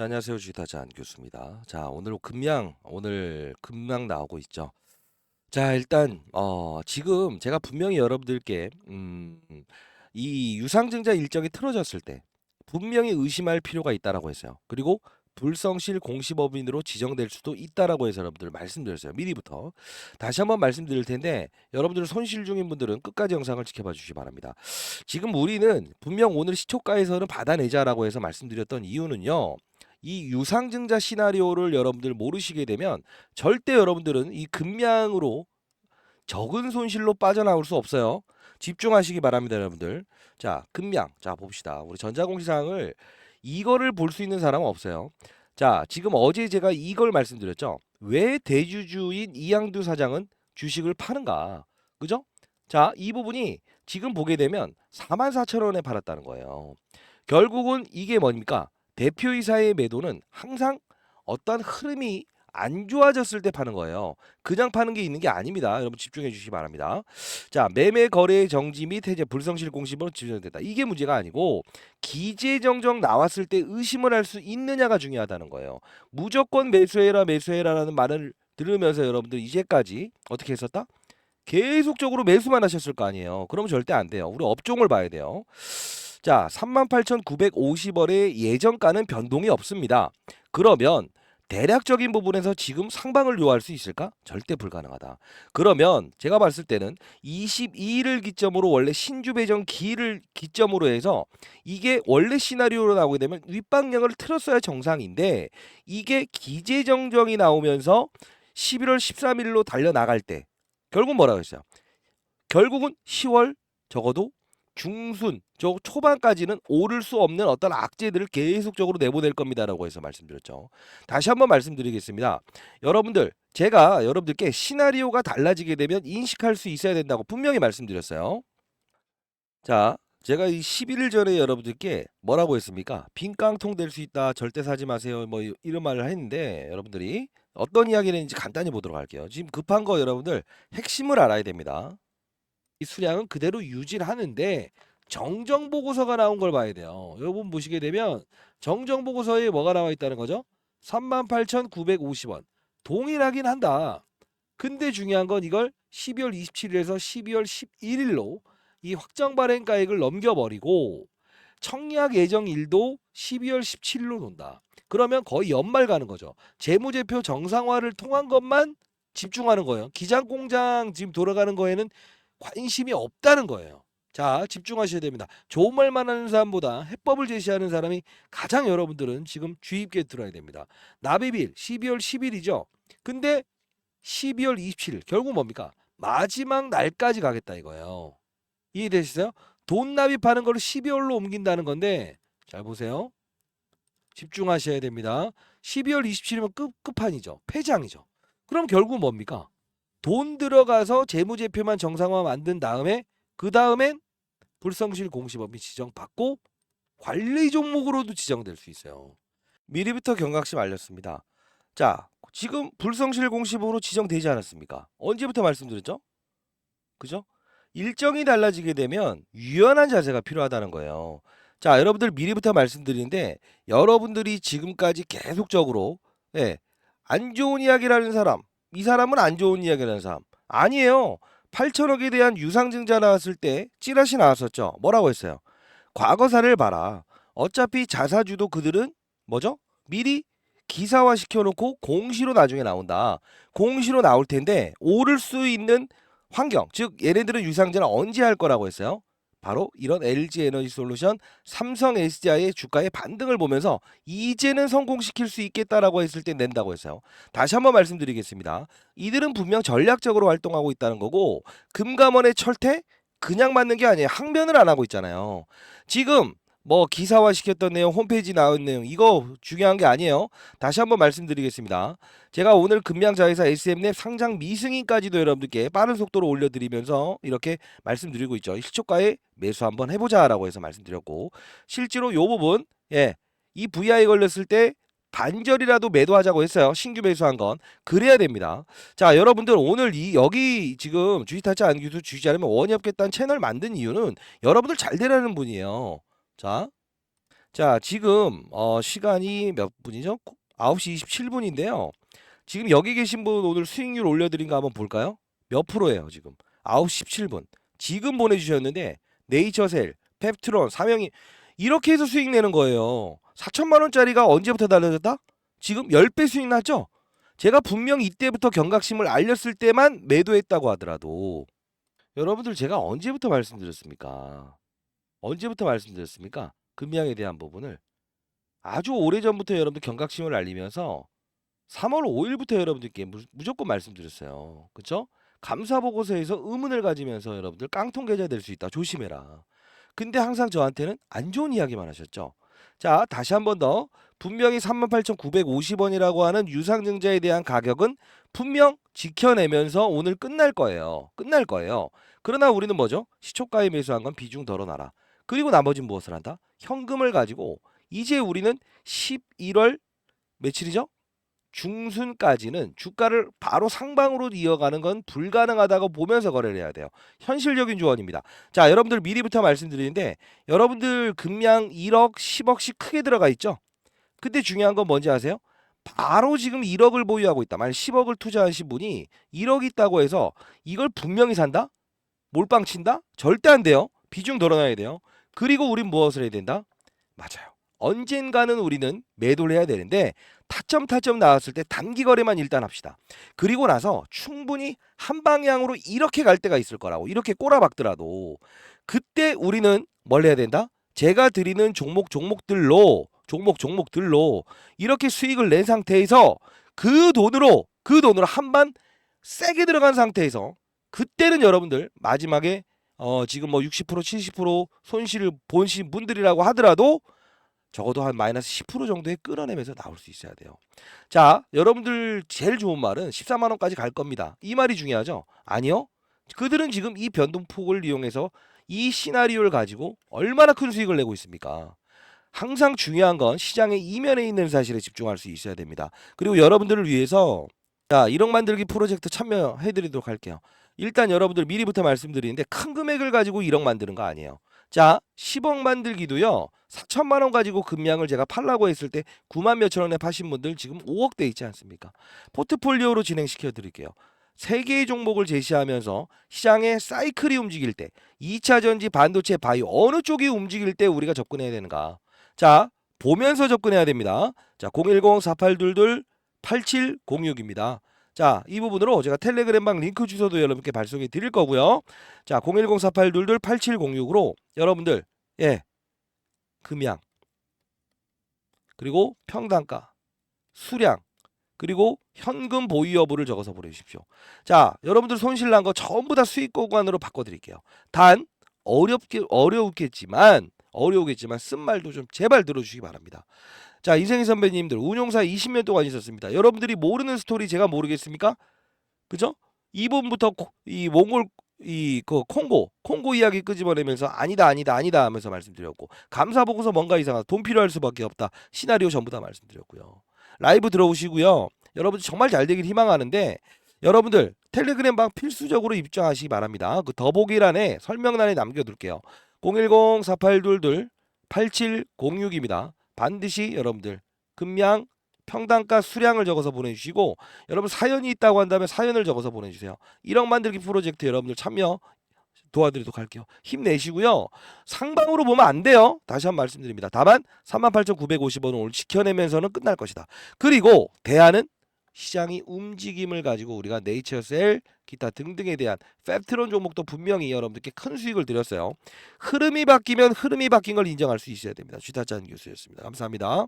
자, 안녕하세요. 주식타자 안 교수입니다. 자, 오늘 금양, 오늘 금양 나오고 있죠. 자, 일단, 어, 지금 제가 분명히 여러분들께, 음, 이 유상증자 일정이 틀어졌을 때, 분명히 의심할 필요가 있다라고 했어요. 그리고 불성실 공시법인으로 지정될 수도 있다라고 해서 여러분들 말씀드렸어요. 미리부터. 다시 한번 말씀드릴 텐데, 여러분들 손실 중인 분들은 끝까지 영상을 지켜봐 주시기 바랍니다. 지금 우리는 분명 오늘 시초가에서는 받아내자라고 해서 말씀드렸던 이유는요. 이 유상증자 시나리오를 여러분들 모르시게 되면 절대 여러분들은 이 금량으로 적은 손실로 빠져나올 수 없어요. 집중하시기 바랍니다, 여러분들. 자, 금량. 자, 봅시다. 우리 전자공시상을 이거를 볼 수 있는 사람은 없어요. 자, 지금 어제 제가 이걸 말씀드렸죠. 왜 대주주인 이양두 사장은 주식을 파는가? 그죠? 자, 이 부분이 지금 보게 되면 44,000원에 팔았다는 거예요. 결국은 이게 뭡니까? 대표이사의 매도는 항상 어떤 흐름이 안 좋아졌을 때 파는 거예요. 그냥 파는 게 있는 게 아닙니다. 여러분 집중해 주시기 바랍니다. 자, 매매 거래 정지 및 해제 불성실 공시로 지정됐다. 이게 문제가 아니고 기재 정정 나왔을 때 의심을 할 수 있느냐가 중요하다는 거예요. 무조건 매수해라 매수해라라는 말을 들으면서 여러분들 이제까지 어떻게 했었다? 계속적으로 매수만 하셨을 거 아니에요. 그러면 절대 안 돼요. 우리 업종을 봐야 돼요. 자, 38,950원의 예정가는 변동이 없습니다. 그러면 대략적인 부분에서 지금 상방을 요할 수 있을까? 절대 불가능하다. 그러면 제가 봤을 때는 22일을 기점으로 원래 신주 배정 기를 기점으로 해서 이게 원래 시나리오로 나오게 되면 윗방향을 틀었어야 정상인데 이게 기재 정정이 나오면서 11월 13일로 달려 나갈 때 결국 뭐라고 했어요? 결국은 10월 적어도 중순, 저 초반까지는 오를 수 없는 어떤 악재들을 계속적으로 내보낼 겁니다라고 해서 말씀드렸죠. 다시 한번 말씀드리겠습니다. 여러분들, 제가 여러분들께 시나리오가 달라지게 되면 인식할 수 있어야 된다고 분명히 말씀드렸어요. 자, 제가 이 11일 전에 여러분들께 뭐라고 했습니까? 빈 깡통 될 수 있다. 절대 사지 마세요. 뭐 이- 이런 말을 했는데 여러분들이 어떤 이야기를 했는지 간단히 보도록 할게요. 지금 급한 거 여러분들 핵심을 알아야 됩니다. 이 수량은 그대로 유지를 하는데 정정 보고서가 나온 걸 봐야 돼요. 여러분 보시게 되면 정정 보고서에 뭐가 나와 있다는 거죠? 38,950원. 동일하긴 한다. 근데 중요한 건 이걸 12월 27일에서 12월 11일로 이 확정 발행가액을 넘겨버리고 청약 예정일도 12월 17일로 논다. 그러면 거의 연말 가는 거죠. 재무제표 정상화를 통한 것만 집중하는 거예요. 기장공장 지금 돌아가는 거에는 관심이 없다는 거예요. 자, 집중하셔야 됩니다. 좋은 말만 하는 사람보다 해법을 제시하는 사람이 가장 여러분들은 지금 깊게 들어야 됩니다. 납입일 12월 10일이죠. 근데 12월 27일 결국 뭡니까? 마지막 날까지 가겠다 이거예요. 이해되시죠? 돈 납입하는 걸 12월로 옮긴다는 건데 잘 보세요. 집중하셔야 됩니다. 12월 27일이면 끝 끝판이죠. 폐장이죠. 그럼 결국 뭡니까? 돈 들어가서 재무제표만 정상화 만든 다음에 그 다음엔 불성실 공시법이 지정받고 관리 종목으로도 지정될 수 있어요. 미리부터 경각심 알렸습니다. 자, 지금 불성실 공시법으로 지정되지 않았습니까? 언제부터 말씀드렸죠? 그죠? 일정이 달라지게 되면 유연한 자세가 필요하다는 거예요. 자, 여러분들 미리부터 말씀드리는데 여러분들이 지금까지 계속적으로 예, 안 좋은 이야기를 하는 사람, 이 사람은 안 좋은 이야기를 하는 사람 아니에요. 8천억에 대한 유상증자 나왔을 때 찌라시 나왔었죠. 뭐라고 했어요? 과거사를 봐라. 어차피 자사주도 그들은 뭐죠? 미리 기사화 시켜놓고 공시로 나중에 나온다. 공시로 나올 텐데 오를 수 있는 환경, 즉 얘네들은 유상증을 언제 할 거라고 했어요? 바로 이런 LG 에너지 솔루션, 삼성 SDI의 주가의 반등을 보면서 이제는 성공시킬 수 있겠다라고 했을 때 낸다고 했어요. 다시 한번 말씀드리겠습니다. 이들은 분명 전략적으로 활동하고 있다는 거고 금감원의 철퇴 그냥 맞는 게 아니에요. 항변을 안 하고 있잖아요. 지금 뭐 기사화 시켰던 내용, 홈페이지 나온 내용 이거 중요한 게 아니에요. 다시 한번 말씀드리겠습니다. 제가 오늘 금양자회사 SM랩 상장 미승인까지도 여러분들께 빠른 속도로 올려드리면서 이렇게 말씀드리고 있죠. 실초가에 매수 한번 해보자라고 해서 말씀드렸고 실제로 요 부분 예, 이 VI 걸렸을 때 반절이라도 매도하자고 했어요. 신규 매수한 건 그래야 됩니다. 자, 여러분들 오늘 이 여기 지금 주식타짜 안기수 주시지 않으면 원이 없겠다는 채널 만든 이유는 여러분들 잘 되라는 분이에요. 자, 자, 지금 어, 시간이 몇 분이죠? 9시 27분인데요. 지금 여기 계신 분 오늘 수익률 올려드린 거 한번 볼까요? 몇 프로예요, 지금? 9시 17분. 지금 보내주셨는데 네이처셀, 펩트론, 삼영이 이렇게 해서 수익 내는 거예요. 4천만 원짜리가 언제부터 달라졌다? 지금 10배 수익 났죠? 제가 분명 이때부터 경각심을 알렸을 때만 매도했다고 하더라도 여러분들 제가 언제부터 말씀드렸습니까? 언제부터 말씀드렸습니까? 금양에 대한 부분을 아주 오래전부터 여러분들 경각심을 알리면서 3월 5일부터 여러분들께 무, 무조건 말씀드렸어요. 그쵸? 감사 보고서에서 의문을 가지면서 여러분들 깡통 계좌 될 수 있다. 조심해라. 근데 항상 저한테는 안 좋은 이야기만 하셨죠. 자, 다시 한 번 더. 분명히 38,950원이라고 하는 유상증자에 대한 가격은 분명 지켜내면서 오늘 끝날 거예요. 끝날 거예요. 그러나 우리는 뭐죠? 시초가에 매수한 건 비중 덜어놔라. 그리고 나머지는 무엇을 한다? 현금을 가지고 이제 우리는 11월 며칠이죠? 중순까지는 주가를 바로 상방으로 이어가는 건 불가능하다고 보면서 거래를 해야 돼요. 현실적인 조언입니다. 자, 여러분들 미리부터 말씀드리는데 여러분들 금량 1억, 10억씩 크게 들어가 있죠? 근데 중요한 건 뭔지 아세요? 바로 지금 1억을 보유하고 있다. 만약 10억을 투자하신 분이 1억 있다고 해서 이걸 분명히 산다? 몰빵 친다? 절대 안 돼요. 비중 덜어놔야 돼요. 그리고 우린 무엇을 해야 된다? 맞아요. 언젠가는 우리는 매도를 해야 되는데 타점 타점 나왔을 때 단기 거래만 일단 합시다. 그리고 나서 충분히 한 방향으로 이렇게 갈 때가 있을 거라고 이렇게 꼬라박더라도 그때 우리는 뭘 해야 된다? 제가 드리는 종목 종목들로 종목 종목들로 이렇게 수익을 낸 상태에서 그 돈으로 그 돈으로 한번 세게 들어간 상태에서 그때는 여러분들 마지막에 어 지금 뭐 60% 70% 손실을 보신 분들이라고 하더라도 적어도 한 마이너스 10% 정도에 끌어내면서 나올 수 있어야 돼요. 자, 여러분들 제일 좋은 말은 14만 원까지 갈 겁니다. 이 말이 중요하죠? 아니요. 그들은 지금 이 변동폭을 이용해서 이 시나리오를 가지고 얼마나 큰 수익을 내고 있습니까? 항상 중요한 건 시장의 이면에 있는 사실에 집중할 수 있어야 됩니다. 그리고 여러분들을 위해서 자, 1억 만들기 프로젝트 참여해 드리도록 할게요. 일단 여러분들 미리부터 말씀드리는데 큰 금액을 가지고 1억 만드는 거 아니에요. 자, 10억 만들기도요. 4천만 원 가지고 금량을 제가 팔라고 했을 때 9만 몇천 원에 파신 분들 지금 5억 돼 있지 않습니까? 포트폴리오로 진행시켜 드릴게요. 세 개의 종목을 제시하면서 시장의 사이클이 움직일 때 2차 전지, 반도체, 바이오 어느 쪽이 움직일 때 우리가 접근해야 되는가? 자, 보면서 접근해야 됩니다. 자, 010-4822-8706입니다. 자, 이 부분으로 제가 텔레그램방 링크 주소도 여러분께 발송해 드릴 거고요. 자, 010-4822-8706으로 여러분들 예. 금양 그리고 평단가, 수량 그리고 현금 보유 여부를 적어서 보내주십시오. 자, 여러분들 손실 난 거 전부 다 수익 고관으로 바꿔드릴게요. 단 어렵게 어려우겠지만 어려우겠지만 쓴 말도 좀 제발 들어주시기 바랍니다. 자, 이생희 선배님들 운용사 20년 동안 있었습니다. 여러분들이 모르는 스토리 제가 모르겠습니까? 그죠? 2번부터 이 몽골 이 그 콩고 콩고 이야기 끄집어내면서 아니다 아니다 아니다 하면서 말씀드렸고 감사 보고서 뭔가 이상하다 돈 필요할 수밖에 없다 시나리오 전부 다 말씀드렸고요 라이브 들어오시고요 여러분들 정말 잘 되길 희망하는데 여러분들 텔레그램 방 필수적으로 입장하시기 바랍니다 그 더보기란에 설명란에 남겨둘게요 010-4822-8706입니다 반드시 여러분들 금양 평단가 수량을 적어서 보내주시고 여러분 사연이 있다고 한다면 사연을 적어서 보내주세요. 1억 만들기 프로젝트 여러분들 참여 도와드리도록 할게요. 힘내시고요. 상방으로 보면 안 돼요. 다시 한 번 말씀드립니다. 다만 38,950원을 오늘 지켜내면서는 끝날 것이다. 그리고 대안은 시장이 움직임을 가지고 우리가 네이처셀 기타 등등에 대한 팹트론 종목도 분명히 여러분들께 큰 수익을 드렸어요. 흐름이 바뀌면 흐름이 바뀐 걸 인정할 수 있어야 됩니다. 쥐타짠 교수였습니다. 감사합니다.